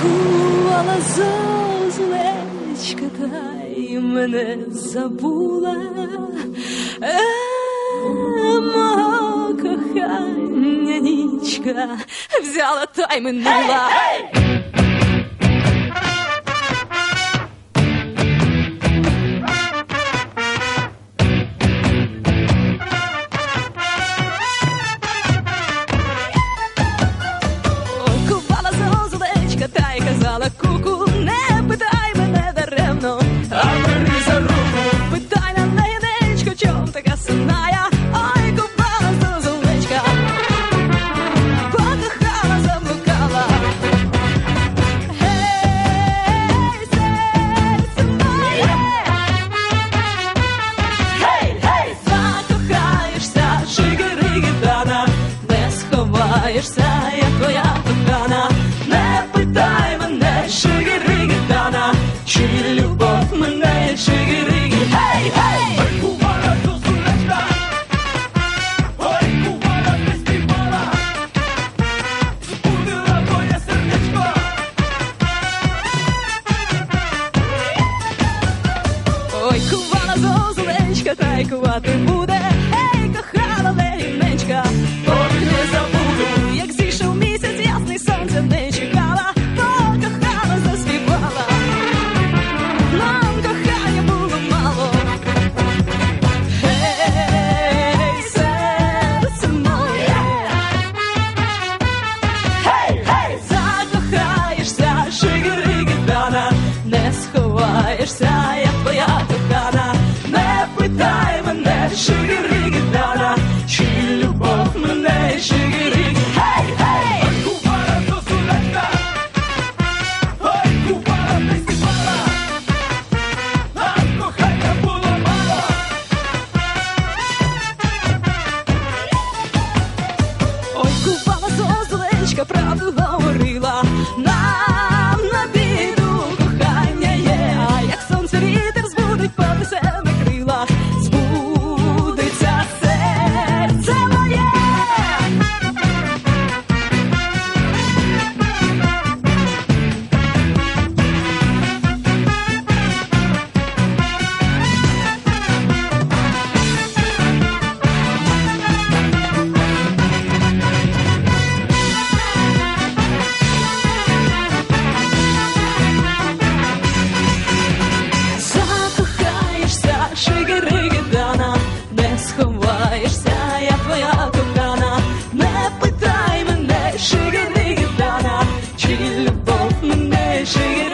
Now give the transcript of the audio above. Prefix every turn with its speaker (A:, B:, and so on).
A: Кувала зозулечка, та й мене забула. Е, мого кохання нічка взяла та й минула. Сховаєшся, як твоя кохана. Не питай мене, шигиригідана, чи любов мене, чи шигиригі. Гей, гей!
B: Ой, кувала зозулечка, ой, кувала ти співала, збудила твоє сердечко.
A: Ой, кувала зозулечка, та й кувати буде. Мене, шигиригідана, чи любов мене, шигиригі. Гей, гей!
B: Ой, кувала зозулечка, ой, кувала ти співала, а кохання було мало.
A: Ой, купала зозулечка, правду shake it.